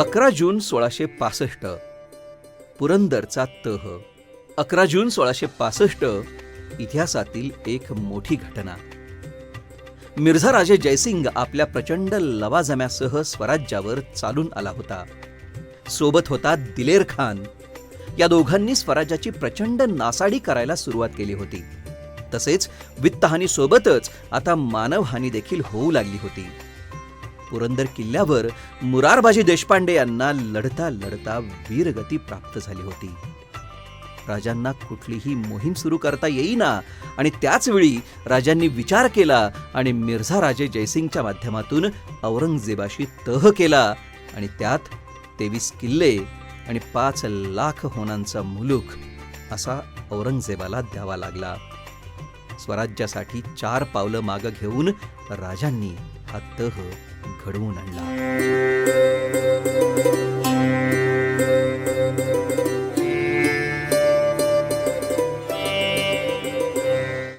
अकरा जून सोळाशे पासष्ट. पुरंदरचा तह. अकरा जून सोळाशे पासष्ट इतिहासातील एक मोठी घटना. मिर्झा राजे जयसिंग आपल्या प्रचंड लवाजम्यासह स्वराज्यावर चालून आला होता. सोबत होता दिलेर खान. या दोघांनी स्वराज्याची प्रचंड नासाडी करायला सुरुवात केली होती. तसेच वित्तहानीसोबतच आता मानवहानी देखील होऊ लागली होती. पुरंदर किल्ल्यावर मुरारबाजी देशपांडे यांना लढता लढता वीरगती प्राप्त झाली होती. राजांना कुठलीही मोहीम सुरू करता येईना आणि त्याच वेळी राजांनी विचार केला आणि मिर्झा राजे जयसिंगच्या माध्यमातून औरंगजेबाशी तह केला आणि त्यात तेवीस किल्ले आणि पाच लाख होनांचा मुलूक असा औरंगजेबाला द्यावा लागला. स्वराज्यासाठी चार पावलं मागं घेऊन राजांनी हा तह घडवून आणला.